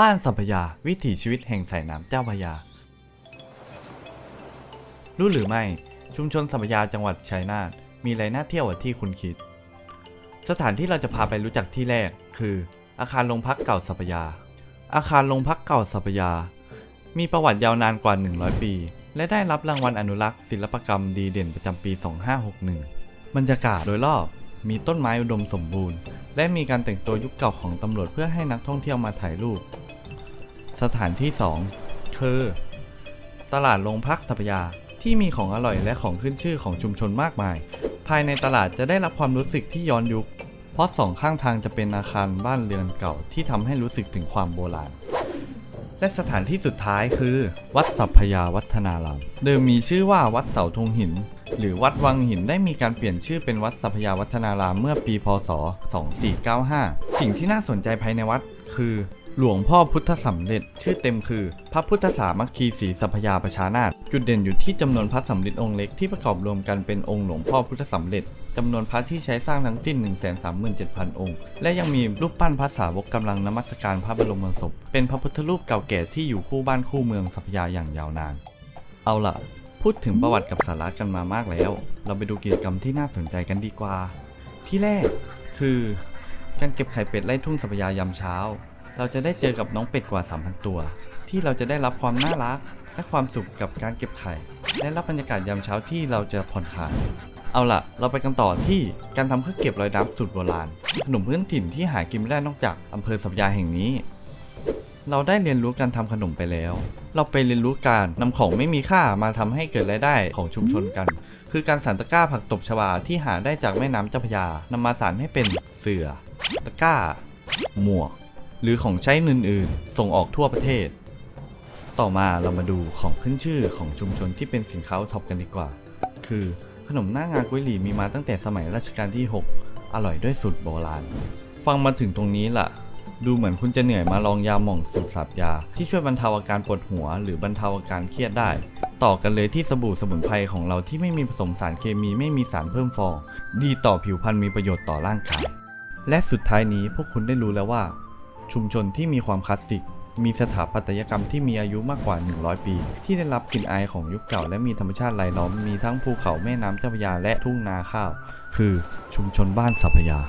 บ้านสัพพยา วิถีชีวิตแห่งสายน้ำเจ้าพยา รู้หรือไม่ ชุมชนสัพพยาจังหวัดชัยนาทมีอะไรน่าเที่ยวกว่าที่คุณคิด สถานที่เราจะพาไปรู้จักที่แรก คือ อาคารโรงพักเก่าสัพยา อาคารโรงพักเก่าสัพยา มีประวัติยาวนานกว่า 100 ปี และได้รับรางวัลอนุรักษ์ ศิลปกรรมดีเด่นประจำปี 2561 บรรยากาศโดยรอบมีต้นไม้อุดมสมบูรณ์ และมีการแต่งตัวยุคเก่าของตำรวจเพื่อให้นักท่องเที่ยวมาถ่ายรูป สถานที่ 2 คือ ตลาดโรงพักสัพยาที่มีของอร่อยและของขึ้นชื่อของชุมชนมากมาย ภายในตลาดจะได้รับความรู้สึกที่ย้อนยุค เพราะสองข้างทางจะเป็นอาคารบ้านเรือนเก่าที่ทำให้รู้สึกถึงความโบราณและสถานที่สุดท้ายคือ วัดสัพพยาวัฒนาราม เดิมมีชื่อว่าวัดเสาธงหิน หรือวัดวังหินได้มีการเปลี่ยนชื่อเป็นวัดสัพยาวัฒนารามเมื่อปีพศ 2495 สิ่งที่น่าสนใจภายในวัดคือหลวงพ่อพุทธสำเร็จ ชื่อเต็มคือ พระพุทธสามัคคีศรีสัพยาประชานาถจุดเด่นอยู่ที่จำนวนพระสำเร็จองค์เล็กที่ประกอบรวมกันเป็นองค์หลวงพ่อพุทธสำเร็จจำนวนพระที่ใช้สร้างทั้งสิ้น 137,000 องค์ และยังมีรูปปั้นพระสาวกกำลังนมัสการพระบรมศพเป็นพระพุทธรูปเก่าแก่ที่อยู่คู่บ้านคู่เมืองสัพพยาอย่างยาวนาน เอาล่ะ พูดถึงประวัติกับสาระกันมามากแล้ว เราไปดูกิจกรรมที่น่าสนใจกันดีกว่า ที่แรกคือการเก็บไข่เป็ดไล่ทุ่งสัพยายามเช้า เราจะได้เจอกับน้องเป็ดกว่า 3,000 ตัว ที่เราจะได้รับความน่ารักและความสุขกับการเก็บไข่ และรับบรรยากาศยามเช้าที่เราจะผ่อนคลาย เอาล่ะ เราไปกันต่อที่การทำข้าวเกรียบลอยน้ำสูตรโบราณ ขนมพื้นถิ่นที่หากินไม่ได้นอกจากอำเภอสัพยาแห่งนี้ เราได้เรียนรู้การทำขนมไปแล้ว เราไปเรียนรู้การนำของไม่มีค่ามาทำให้เกิดรายได้ของชุมชนกัน คือการสานตะกร้าผักตบชวาที่หาได้จากแม่น้ำเจ้าพระยานำมาสานให้เป็นเสือตะกร้า หมวก หรือของใช้อื่นๆ ส่งออกทั่วประเทศ ต่อมาเรามาดูของขึ้นชื่อของชุมชนที่เป็นสินค้าท็อปกันดีกว่า คือขนมหน้างากุ้ยหลีมีมาตั้งแต่สมัยรัชกาลที่ 6 อร่อยด้วยสูตรโบราณ ฟังมาถึงตรงนี้ล่ะ ดูเหมือนคุณจะเหนื่อยมาลองยาหม่องสูตรสับยา ที่ช่วยบรรเทาอาการปวดหัว หรือบรรเทาอาการเครียดได้ ต่อกันเลยที่สบู่สมุนไพรของเราที่ไม่มีผสมสารเคมีไม่มีสารเพิ่มฟอง ดีต่อผิวพรรณมีประโยชน์ต่อร่างกาย และสุดท้ายนี้พวกคุณได้รู้แล้วว่า ชุมชนที่มีความคลาสสิกมีสถาปัตยกรรมที่มีอายุมากกว่า 100 ปี ที่ได้รับกลิ่นอายของยุคเก่า และมีธรรมชาติรายล้อม มีทั้งภูเขาแม่น้ำเจ้าพระยาและทุ่งนาข้าว คือชุมชนบ้านสัพพยา